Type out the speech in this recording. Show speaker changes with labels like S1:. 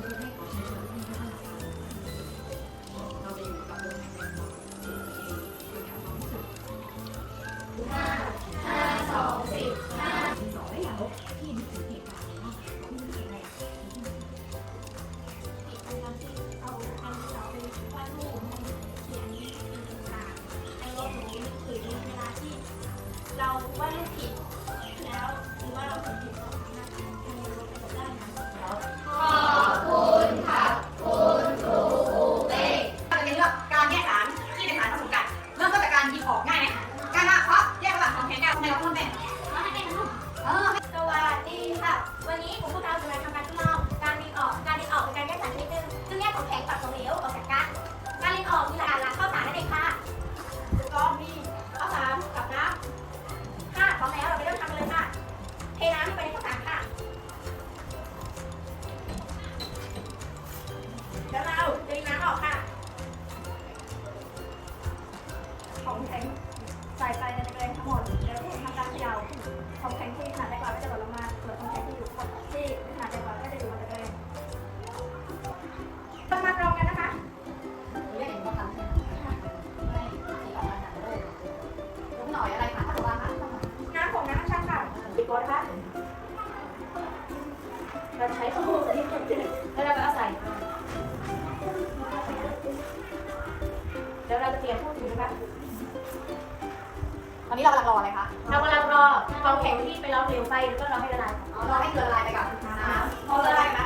S1: Thank you.
S2: มาลองกันนะคะน้ำของน้ำช่างค่ะปิดตันะคะเราใช้ข้อมูลที่แล้วเราก็เอาใส่แล้วเราจะเตรียมพวกนี้นะคะ
S1: ตอนนี้เรากำลังรออะไรคะ เรากำลังรอ
S2: ควาแข็งที่ไปรอเร็วไปแล้วก็รอให้ละลายรอให้
S1: เกลือละลายไปกับน้ำพอละลายไป